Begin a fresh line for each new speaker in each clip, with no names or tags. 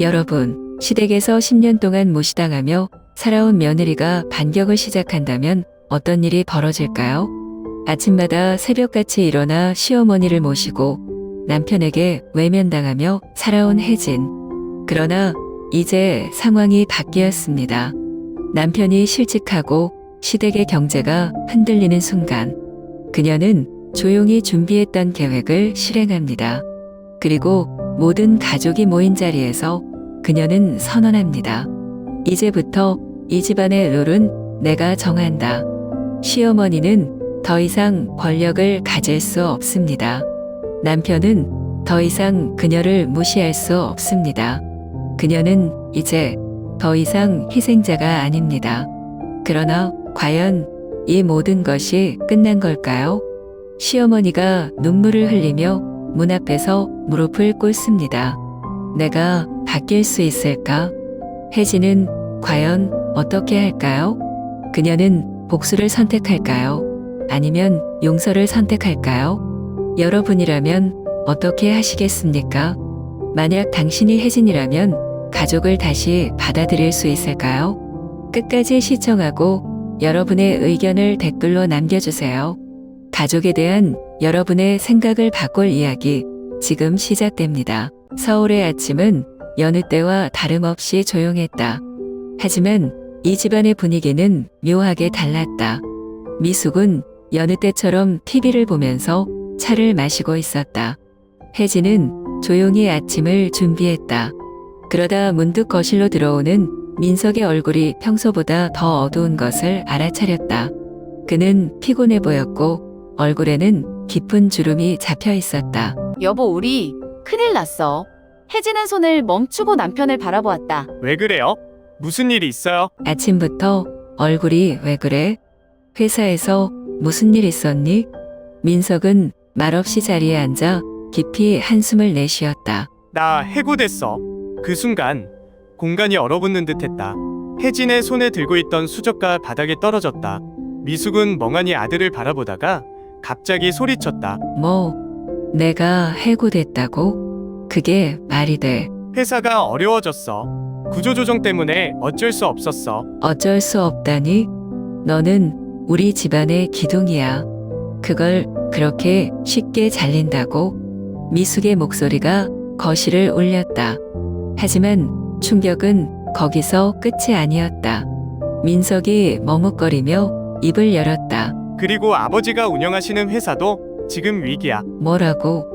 여러분, 시댁에서 10년 동안 무시당하며 살아온 며느리가 반격을 시작한다면 어떤 일이 벌어질까요? 아침마다 새벽같이 일어나 시어머니를 모시고 남편에게 외면당하며 살아온 혜진. 그러나 이제 상황이 바뀌었습니다. 남편이 실직하고 시댁의 경제가 흔들리는 순간 그녀는 조용히 준비했던 계획을 실행합니다. 그리고 모든 가족이 모인 자리에서 그녀는 선언합니다. 이제부터 이 집안의 룰은 내가 정한다. 시어머니는 더 이상 권력을 가질 수 없습니다. 남편은 더 이상 그녀를 무시할 수 없습니다. 그녀는 이제 더 이상 희생자가 아닙니다. 그러나 과연 이 모든 것이 끝난 걸까요? 시어머니가 눈물을 흘리며 문 앞에서 무릎을 꿇습니다. 내가 바뀔 수 있을까? 혜진은 과연 어떻게 할까요? 그녀는 복수를 선택할까요? 아니면 용서를 선택할까요? 여러분이라면 어떻게 하시겠습니까? 만약 당신이 혜진이라면 가족을 다시 받아들일 수 있을까요? 끝까지 시청하고 여러분의 의견을 댓글로 남겨주세요. 가족에 대한 여러분의 생각을 바꿀 이야기 지금 시작됩니다. 서울의 아침은 여느 때와 다름없이 조용했다. 하지만 이 집안의 분위기는 묘하게 달랐다. 미숙은 여느 때처럼 TV를 보면서 차를 마시고 있었다. 혜진은 조용히 아침을 준비했다. 그러다 문득 거실로 들어오는 민석의 얼굴이 평소보다 더 어두운 것을 알아차렸다. 그는 피곤해 보였고 얼굴에는 깊은 주름이 잡혀 있었다.
여보, 우리 큰일 났어. 혜진은 손을 멈추고 남편을 바라보았다.
왜 그래요? 무슨 일이 있어요?
아침부터 얼굴이 왜 그래? 회사에서 무슨 일 있었니? 민석은 말없이 자리에 앉아 깊이 한숨을 내쉬었다.
나 해고됐어. 그 순간 공간이 얼어붙는 듯했다. 혜진의 손에 들고 있던 수저가 바닥에 떨어졌다. 미숙은 멍하니 아들을 바라보다가 갑자기 소리쳤다.
뭐, 내가 해고됐다고? 그게 말이 돼.
회사가 어려워졌어. 구조조정 때문에 어쩔 수 없었어.
어쩔 수 없다니? 너는 우리 집안의 기둥이야. 그걸 그렇게 쉽게 잘린다고? 미숙의 목소리가 거실을 울렸다. 하지만 충격은 거기서 끝이 아니었다. 민석이 머뭇거리며 입을 열었다.
그리고 아버지가 운영하시는 회사도 지금 위기야.
뭐라고?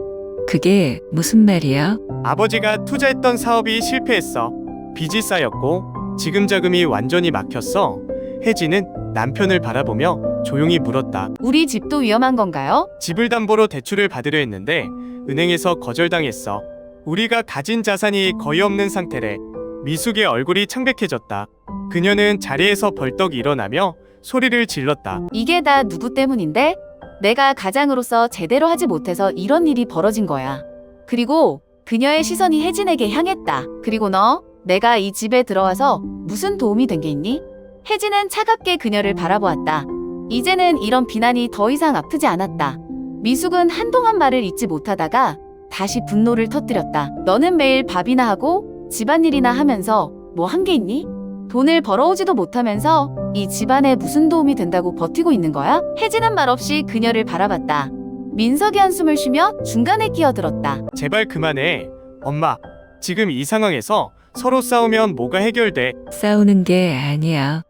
그게 무슨 말이야?
아버지가 투자했던 사업이 실패했어. 빚이 쌓였고 지금 자금이 완전히 막혔어. 혜진은 남편을 바라보며 조용히 물었다.
우리 집도 위험한 건가요?
집을 담보로 대출을 받으려 했는데 은행에서 거절당했어. 우리가 가진 자산이 거의 없는 상태래. 미숙의 얼굴이 창백해졌다. 그녀는 자리에서 벌떡 일어나며 소리를 질렀다.
이게 다 누구 때문인데? 내가 가장으로서 제대로 하지 못해서 이런 일이 벌어진 거야. 그리고 그녀의 시선이 혜진에게 향했다. 그리고 너, 내가 이 집에 들어와서 무슨 도움이 된 게 있니? 혜진은 차갑게 그녀를 바라보았다. 이제는 이런 비난이 더 이상 아프지 않았다. 미숙은 한동안 말을 잇지 못하다가 다시 분노를 터뜨렸다. 너는 매일 밥이나 하고 집안일이나 하면서 뭐 한 게 있니? 돈을 벌어오지도 못하면서 이 집안에 무슨 도움이 된다고 버티고 있는 거야? 혜진은 말없이 그녀를 바라봤다. 민석이 한숨을 쉬며 중간에 끼어들었다.
제발 그만해. 엄마, 지금 이 상황에서 서로 싸우면 뭐가 해결돼?
싸우는 게 아니야.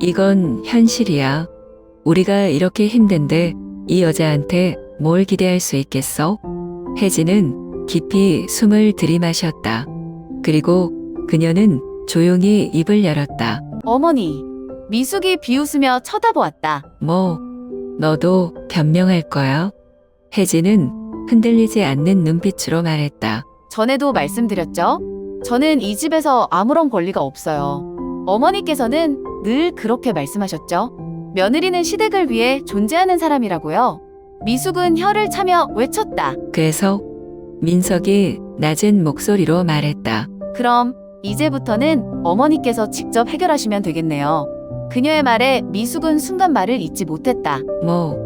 이건 현실이야. 우리가 이렇게 힘든데 이 여자한테 뭘 기대할 수 있겠어? 혜진은 깊이 숨을 들이마셨다. 그리고 그녀는 조용히 입을 열었다.
어머니. 미숙이 비웃으며 쳐다보았다.
뭐, 너도 변명할 거야? 혜진은 흔들리지 않는 눈빛으로 말했다.
전에도 말씀드렸죠? 저는 이 집에서 아무런 권리가 없어요. 어머니께서는 늘 그렇게 말씀하셨죠? 며느리는 시댁을 위해 존재하는 사람이라고요. 미숙은 혀를 차며 외쳤다.
그래서 민석이 낮은 목소리로 말했다.
그럼 이제부터는 어머니께서 직접 해결하시면 되겠네요. 그녀의 말에 미숙은 순간 말을 잇지 못했다.
뭐,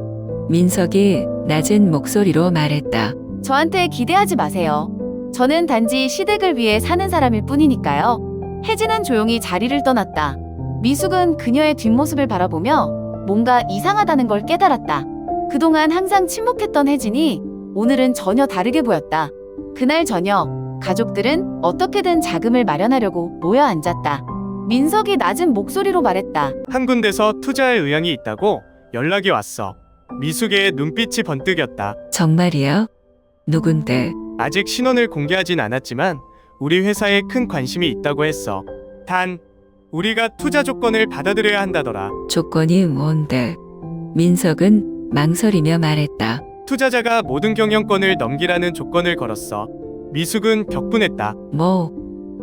민석이 낮은 목소리로 말했다.
저한테 기대하지 마세요. 저는 단지 시댁을 위해 사는 사람일 뿐이니까요. 혜진은 조용히 자리를 떠났다. 미숙은 그녀의 뒷모습을 바라보며 뭔가 이상하다는 걸 깨달았다. 그동안 항상 침묵했던 혜진이 오늘은 전혀 다르게 보였다. 그날 저녁, 가족들은 어떻게든 자금을 마련하려고 모여 앉았다. 민석이 낮은 목소리로 말했다.
한 군데서 투자할 의향이 있다고 연락이 왔어. 미숙의 눈빛이 번뜩였다.
정말이야? 누군데?
아직 신원을 공개하진 않았지만 우리 회사에 큰 관심이 있다고 했어. 단 우리가 투자 조건을 받아들여야 한다더라.
조건이 뭔데? 민석은 망설이며 말했다.
투자자가 모든 경영권을 넘기라는 조건을 걸었어. 미숙은 격분했다.
뭐,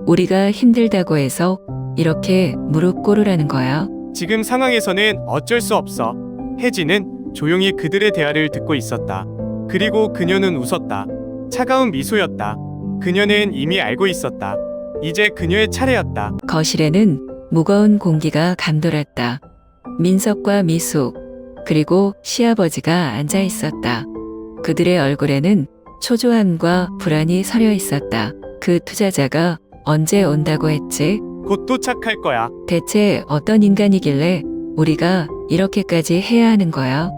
우리가 힘들다고 해서 이렇게 무릎 꿇으라는 거야?
지금 상황에서는 어쩔 수 없어. 혜진은 조용히 그들의 대화를 듣고 있었다. 그리고 그녀는 웃었다. 차가운 미소였다. 그녀는 이미 알고 있었다. 이제 그녀의 차례였다.
거실에는 무거운 공기가 감돌았다. 민석과 미숙, 그리고 시아버지가 앉아 있었다. 그들의 얼굴에는 초조함과 불안이 서려 있었다. 그 투자자가 언제 온다고 했지?
곧 도착할 거야.
대체 어떤 인간이길래 우리가 이렇게까지 해야 하는 거야?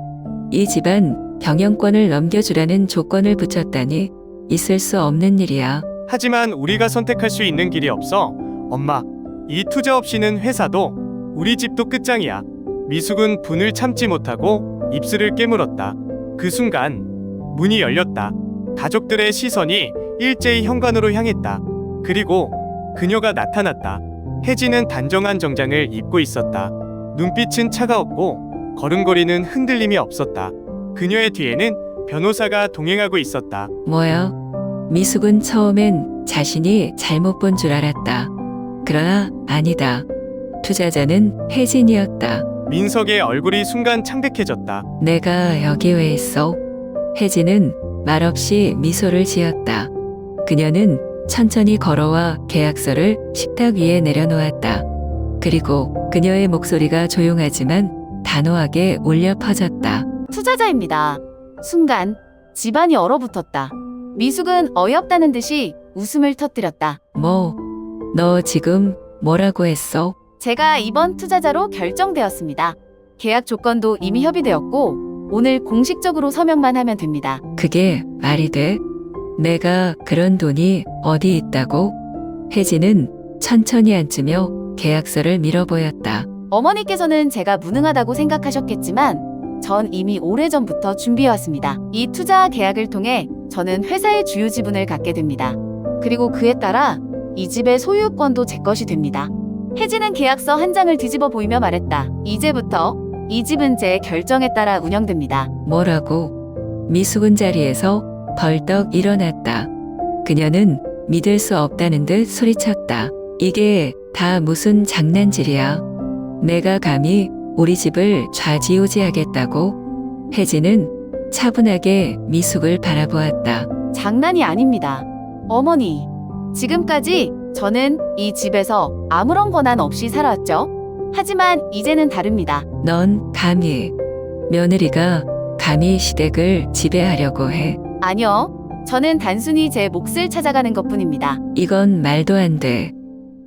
이 집안 경영권을 넘겨주라는 조건을 붙였다니 있을 수 없는 일이야.
하지만 우리가 선택할 수 있는 길이 없어. 엄마, 이 투자 없이는 회사도 우리 집도 끝장이야. 미숙은 분을 참지 못하고 입술을 깨물었다. 그 순간 문이 열렸다. 가족들의 시선이 일제히 현관으로 향했다. 그리고 그녀가 나타났다. 혜진은 단정한 정장을 입고 있었다. 눈빛은 차가웠고 걸음걸이는 흔들림이 없었다. 그녀의 뒤에는 변호사가 동행하고 있었다.
뭐야? 미숙은 처음엔 자신이 잘못 본 줄 알았다. 그러나 아니다. 투자자는 혜진이었다.
민석의 얼굴이 순간 창백해졌다.
내가 여기 왜 있어? 혜진은 말없이 미소를 지었다. 그녀는 천천히 걸어와 계약서를 식탁 위에 내려놓았다. 그리고 그녀의 목소리가 조용하지만 단호하게 울려 퍼졌다.
투자자입니다. 순간 집안이 얼어붙었다. 미숙은 어이없다는 듯이 웃음을 터뜨렸다.
뭐, 너 지금 뭐라고 했어?
제가 이번 투자자로 결정되었습니다. 계약 조건도 이미 협의되었고 오늘 공식적으로 서명만 하면 됩니다.
그게 말이 돼? 내가 그런 돈이 어디 있다고? 혜진은 천천히 앉으며 계약서를 밀어보였다.
어머니께서는 제가 무능하다고 생각하셨겠지만 전 이미 오래전부터 준비해왔습니다. 이 투자 계약을 통해 저는 회사의 주요 지분을 갖게 됩니다. 그리고 그에 따라 이 집의 소유권도 제 것이 됩니다. 혜진은 계약서 한 장을 뒤집어 보이며 말했다. 이제부터 이 집은 제 결정에 따라 운영됩니다.
뭐라고? 미숙은 자리에서 벌떡 일어났다. 그녀는 믿을 수 없다는 듯 소리쳤다. 이게 다 무슨 장난질이야. 내가 감히 우리 집을 좌지우지하겠다고? 혜진은 차분하게 미숙을 바라보았다.
장난이 아닙니다. 어머니, 지금까지 저는 이 집에서 아무런 권한 없이 살아왔죠. 하지만 이제는 다릅니다.
넌 감히 며느리가 감히 시댁을 지배하려고 해.
아니요. 저는 단순히 제 몫을 찾아가는 것 뿐입니다.
이건 말도 안 돼.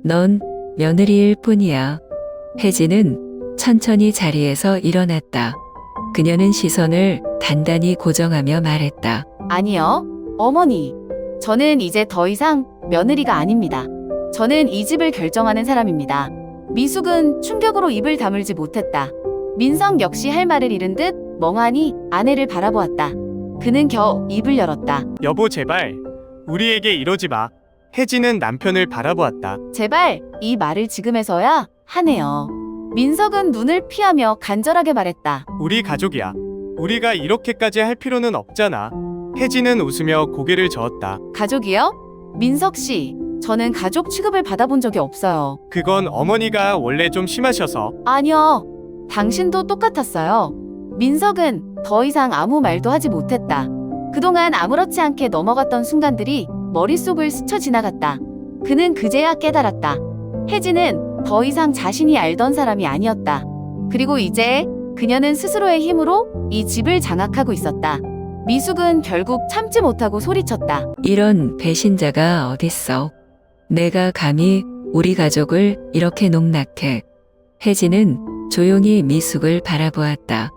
넌 며느리일 뿐이야. 혜진은 천천히 자리에서 일어났다. 그녀는 시선을 단단히 고정하며 말했다.
아니요. 어머니. 저는 이제 더 이상 며느리가 아닙니다. 저는 이 집을 결정하는 사람입니다. 미숙은 충격으로 입을 다물지 못했다. 민성 역시 할 말을 잃은 듯 멍하니 아내를 바라보았다. 그는 겨우 입을 열었다.
여보 제발 우리에게 이러지 마. 혜진은 남편을 바라보았다.
제발 이 말을 지금에서야 하네요. 민석은 눈을 피하며 간절하게 말했다.
우리 가족이야. 우리가 이렇게까지 할 필요는 없잖아. 혜진은 웃으며 고개를 저었다.
가족이요? 민석 씨, 저는 가족 취급을 받아본 적이 없어요.
그건 어머니가 원래 좀 심하셔서
아니요. 당신도 똑같았어요. 민석은 더 이상 아무 말도 하지 못했다. 그동안 아무렇지 않게 넘어갔던 순간들이 머릿속을 스쳐 지나갔다. 그는 그제야 깨달았다. 혜진은 더 이상 자신이 알던 사람이 아니었다. 그리고 이제 그녀는 스스로의 힘으로 이 집을 장악하고 있었다. 미숙은 결국 참지 못하고 소리쳤다.
이런 배신자가 어딨어. 내가 감히 우리 가족을 이렇게 농락해. 혜진은 조용히 미숙을 바라보았다.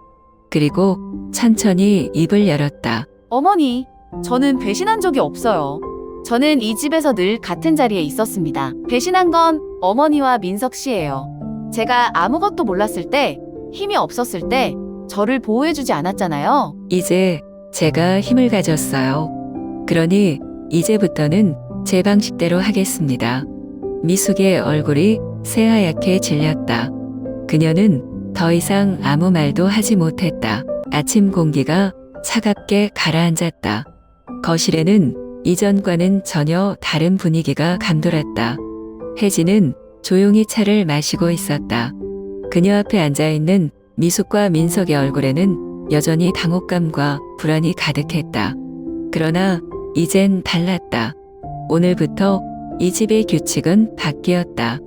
그리고 천천히 입을 열었다.
어머니, 저는 배신한 적이 없어요. 저는 이 집에서 늘 같은 자리에 있었습니다. 배신한 건 어머니와 민석 씨예요. 제가 아무것도 몰랐을 때, 힘이 없었을 때, 저를 보호해주지 않았잖아요.
이제 제가 힘을 가졌어요. 그러니 이제부터는 제 방식대로 하겠습니다. 미숙의 얼굴이 새하얗게 질렸다. 그녀는 더 이상 아무 말도 하지 못했다. 아침 공기가 차갑게 가라앉았다. 거실에는 이전과는 전혀 다른 분위기가 감돌았다. 혜진은 조용히 차를 마시고 있었다. 그녀 앞에 앉아 있는 미숙과 민석의 얼굴에는 여전히 당혹감과 불안이 가득했다. 그러나 이젠 달랐다. 오늘부터 이 집의 규칙은 바뀌었다.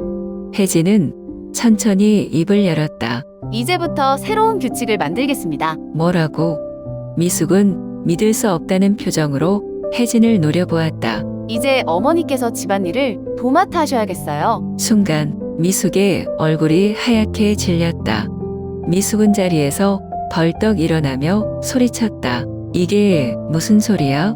혜진은 천천히 입을 열었다.
이제부터 새로운 규칙을 만들겠습니다.
뭐라고? 미숙은 믿을 수 없다는 표정으로 혜진을 노려보았다.
이제 어머니께서 집안일을 도맡아 하셔야겠어요.
순간 미숙의 얼굴이 하얗게 질렸다. 미숙은 자리에서 벌떡 일어나며 소리쳤다. 이게 무슨 소리야?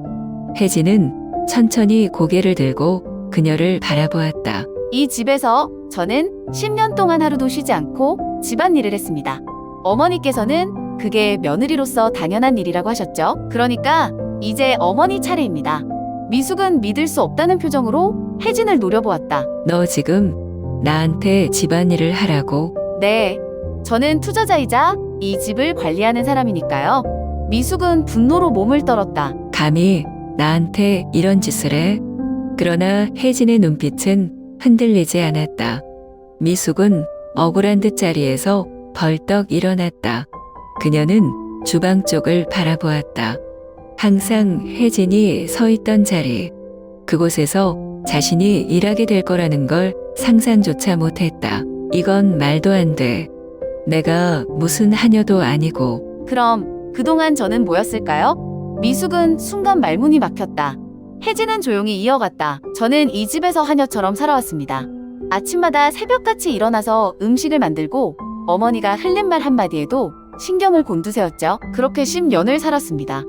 혜진은 천천히 고개를 들고 그녀를 바라보았다.
이 집에서 저는 10년 동안 하루도 쉬지 않고 집안일을 했습니다. 어머니께서는 그게 며느리로서 당연한 일이라고 하셨죠. 그러니까 이제 어머니 차례입니다. 미숙은 믿을 수 없다는 표정으로 혜진을 노려보았다.
너 지금 나한테 집안일을 하라고?
네, 저는 투자자이자 이 집을 관리하는 사람이니까요. 미숙은 분노로 몸을 떨었다.
감히 나한테 이런 짓을 해? 그러나 혜진의 눈빛은 흔들리지 않았다. 미숙은 억울한 듯 자리에서 벌떡 일어났다. 그녀는 주방 쪽을 바라보았다. 항상 혜진이 서 있던 자리. 그곳에서 자신이 일하게 될 거라는 걸 상상조차 못했다. 이건 말도 안 돼. 내가 무슨 하녀도 아니고
그럼 그동안 저는 뭐였을까요? 미숙은 순간 말문이 막혔다. 혜진은 조용히 이어갔다. 저는 이 집에서 하녀처럼 살아왔습니다. 아침마다 새벽같이 일어나서 음식을 만들고 어머니가 흘린 말 한마디에도 신경을 곤두세웠죠. 그렇게 10년을 살았습니다.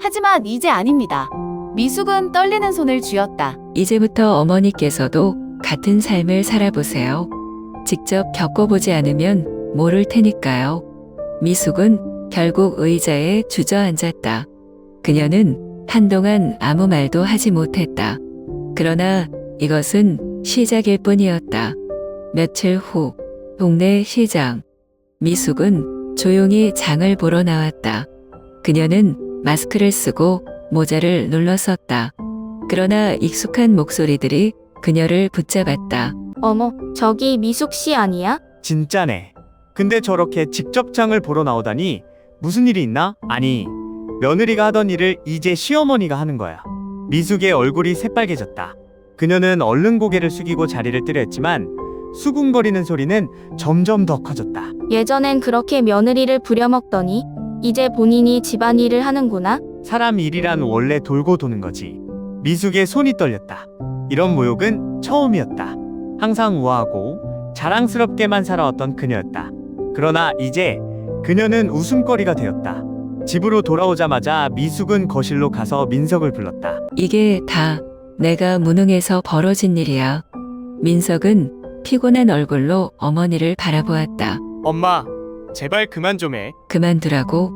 하지만 이제 아닙니다. 미숙은 떨리는 손을 쥐었다.
이제부터 어머니께서도 같은 삶을 살아보세요. 직접 겪어보지 않으면 모를 테니까요. 미숙은 결국 의자에 주저앉았다. 그녀는 한동안 아무 말도 하지 못했다. 그러나 이것은 시작일 뿐이었다. 며칠 후, 동네 시장. 미숙은 조용히 장을 보러 나왔다. 그녀는 마스크를 쓰고 모자를 눌렀었다. 그러나 익숙한 목소리들이 그녀를 붙잡았다.
어머, 저기 미숙 씨 아니야?
진짜네. 근데 저렇게 직접 장을 보러 나오다니 무슨 일이 있나? 아니, 며느리가 하던 일을 이제 시어머니가 하는 거야. 미숙의 얼굴이 새빨개졌다. 그녀는 얼른 고개를 숙이고 자리를 뜨려 했지만 수군거리는 소리는 점점 더 커졌다.
예전엔 그렇게 며느리를 부려먹더니 이제 본인이 집안일을 하는구나.
사람 일이란 원래 돌고 도는 거지. 미숙의 손이 떨렸다. 이런 모욕은 처음이었다. 항상 우아하고 자랑스럽게만 살아왔던 그녀였다. 그러나 이제 그녀는 웃음거리가 되었다. 집으로 돌아오자마자 미숙은 거실로 가서 민석을 불렀다.
이게 다 내가 무능해서 벌어진 일이야. 민석은 피곤한 얼굴로 어머니를 바라보았다.
엄마, 제발 그만 좀 해.
그만두라고?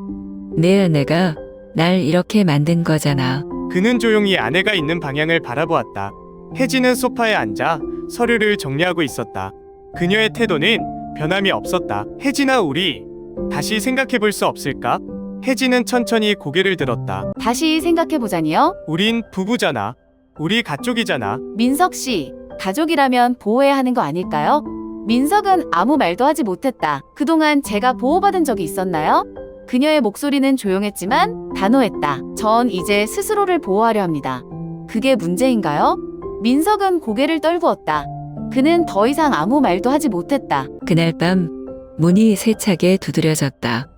내 아내가 날 이렇게 만든 거잖아.
그는 조용히 아내가 있는 방향을 바라보았다. 혜진은 소파에 앉아 서류를 정리하고 있었다. 그녀의 태도는 변함이 없었다. 혜진아, 우리 다시 생각해 볼 수 없을까? 혜진은 천천히 고개를 들었다.
다시 생각해보자니요.
우린 부부잖아. 우리 가족이잖아.
민석 씨, 가족이라면 보호해야 하는 거 아닐까요? 민석은 아무 말도 하지 못했다. 그동안 제가 보호받은 적이 있었나요? 그녀의 목소리는 조용했지만 단호했다. 전 이제 스스로를 보호하려 합니다. 그게 문제인가요? 민석은 고개를 떨구었다. 그는 더 이상 아무 말도 하지 못했다.
그날 밤 문이 세차게 두드려졌다.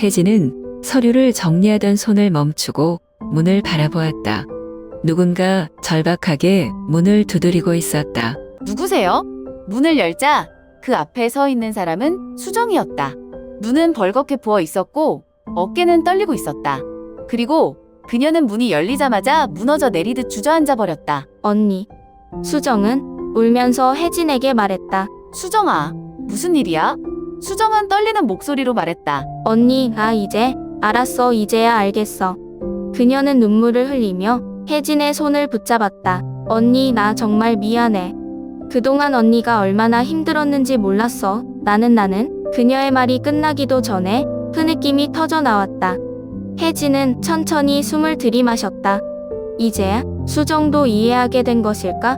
혜진은 서류를 정리하던 손을 멈추고 문을 바라보았다. 누군가 절박하게 문을 두드리고 있었다.
누구세요? 문을 열자 그 앞에 서 있는 사람은 수정이었다. 눈은 벌겋게 부어 있었고 어깨는 떨리고 있었다. 그리고 그녀는 문이 열리자마자 무너져 내리듯 주저앉아 버렸다.
언니. 수정은 울면서 혜진에게 말했다.
수정아, 무슨 일이야? 수정은 떨리는 목소리로 말했다.
언니, 나 이제 알았어. 이제야 알겠어. 그녀는 눈물을 흘리며 혜진의 손을 붙잡았다. 언니, 나 정말 미안해. 그동안 언니가 얼마나 힘들었는지 몰랐어. 나는 나는 그녀의 말이 끝나기도 전에 흐느낌이 터져 나왔다. 혜진은 천천히 숨을 들이마셨다. 이제야 수정도 이해하게 된 것일까?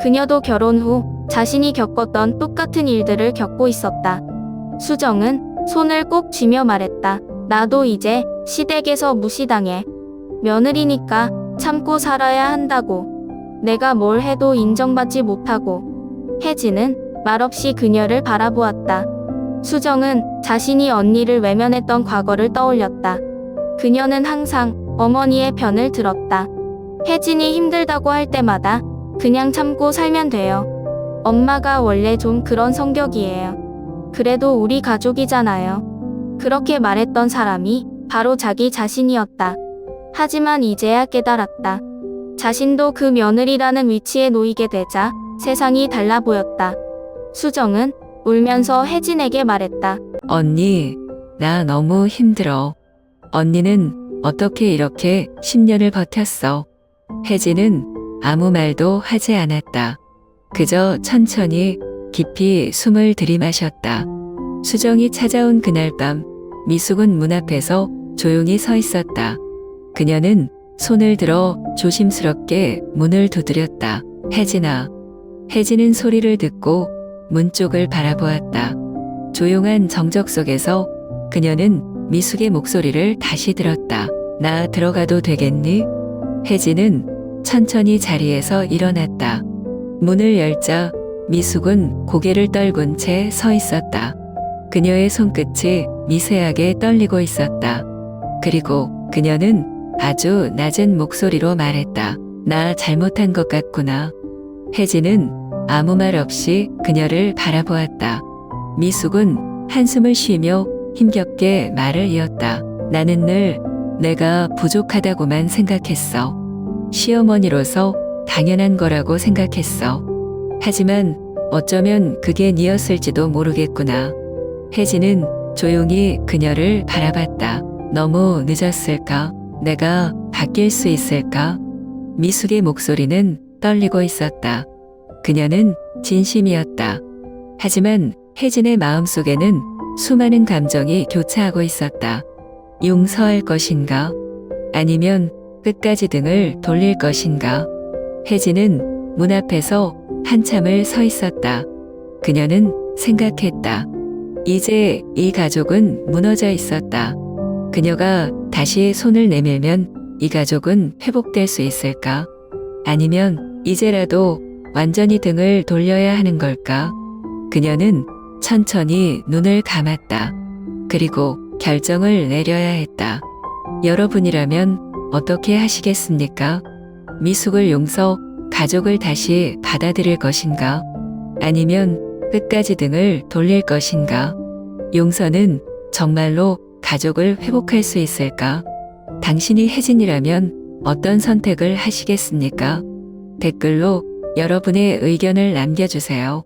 그녀도 결혼 후 자신이 겪었던 똑같은 일들을 겪고 있었다. 수정은 손을 꼭 쥐며 말했다. 나도 이제 시댁에서 무시당해. 며느리니까 참고 살아야 한다고. 내가 뭘 해도 인정받지 못하고. 혜진은 말없이 그녀를 바라보았다. 수정은 자신이 언니를 외면했던 과거를 떠올렸다. 그녀는 항상 어머니의 편을 들었다. 혜진이 힘들다고 할 때마다 그냥 참고 살면 돼요. 엄마가 원래 좀 그런 성격이에요. 그래도 우리 가족이잖아요. 그렇게 말했던 사람이 바로 자기 자신이었다. 하지만 이제야 깨달았다. 자신도 그 며느리라는 위치에 놓이게 되자 세상이 달라 보였다. 수정은 울면서 혜진에게 말했다.
언니, 나 너무 힘들어. 언니는 어떻게 이렇게 10년을 버텼어? 혜진은 아무 말도 하지 않았다. 그저 천천히 깊이 숨을 들이마셨다. 수정이 찾아온 그날 밤, 미숙은 문 앞에서 조용히 서 있었다. 그녀는 손을 들어 조심스럽게 문을 두드렸다. 혜진아. 혜진은 소리를 듣고 문 쪽을 바라보았다. 조용한 정적 속에서 그녀는 미숙의 목소리를 다시 들었다. 나 들어가도 되겠니? 혜진은 천천히 자리에서 일어났다. 문을 열자 미숙은 고개를 떨군 채 서 있었다. 그녀의 손끝이 미세하게 떨리고 있었다. 그리고 그녀는 아주 낮은 목소리로 말했다. 나 잘못한 것 같구나. 혜진은 아무 말 없이 그녀를 바라보았다. 미숙은 한숨을 쉬며 힘겹게 말을 이었다. 나는 늘 내가 부족하다고만 생각했어. 시어머니로서 당연한 거라고 생각했어. 하지만 어쩌면 그게 니었을지도 모르겠구나. 혜진은 조용히 그녀를 바라봤다. 너무 늦었을까? 내가 바뀔 수 있을까? 미숙의 목소리는 떨리고 있었다. 그녀는 진심이었다. 하지만 혜진의 마음속에는 수많은 감정이 교차하고 있었다. 용서할 것인가? 아니면 끝까지 등을 돌릴 것인가? 혜진은 문 앞에서 한참을 서 있었다. 그녀는 생각했다. 이제 이 가족은 무너져 있었다. 그녀가 다시 손을 내밀면 이 가족은 회복될 수 있을까? 아니면 이제라도 완전히 등을 돌려야 하는 걸까? 그녀는 천천히 눈을 감았다. 그리고 결정을 내려야 했다. 여러분이라면 어떻게 하시겠습니까? 미숙을 용서, 가족을 다시 받아들일 것인가? 아니면 끝까지 등을 돌릴 것인가? 용서는 정말로 가족을 회복할 수 있을까? 당신이 혜진이라면 어떤 선택을 하시겠습니까? 댓글로 여러분의 의견을 남겨주세요.